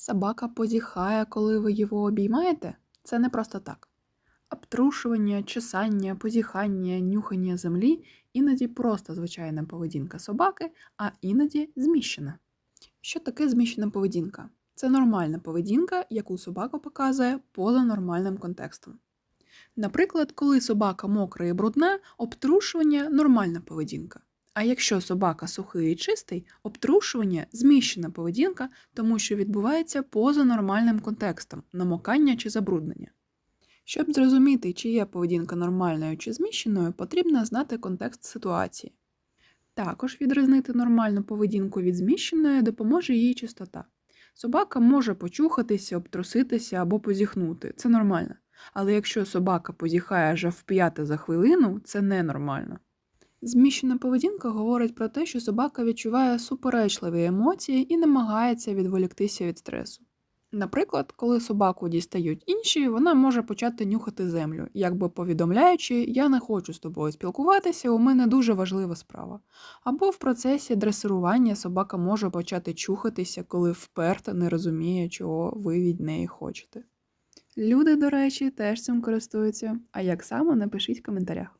Собака позіхає, коли ви його обіймаєте? Це не просто так. Обтрушування, чесання, позіхання, нюхання землі іноді просто звичайна поведінка собаки, а іноді зміщена. Що таке зміщена поведінка? Це нормальна поведінка, яку собака показує поза нормальним контекстом. Наприклад, коли собака мокра і брудна, обтрушування нормальна поведінка. А якщо собака сухий і чистий, обтрушування зміщена поведінка, тому що відбувається поза нормальним контекстом намокання чи забруднення. Щоб зрозуміти, чи є поведінка нормальною чи зміщеною, потрібно знати контекст ситуації. Також відрізнити нормальну поведінку від зміщеної допоможе її чистота. Собака може почухатися, обтруситися або позіхнути. Це нормально. Але якщо собака позіхає аж в п'яте за хвилину, це ненормально. Зміщена поведінка говорить про те, що собака відчуває суперечливі емоції і намагається відволіктися від стресу. Наприклад, коли собаку дістають інші, вона може почати нюхати землю, якби повідомляючи, я не хочу з тобою спілкуватися, у мене дуже важлива справа. Або в процесі дресирування собака може почати чухатися, коли вперто не розуміє, чого ви від неї хочете. Люди, до речі, теж цим користуються. А як саме напишіть в коментарях.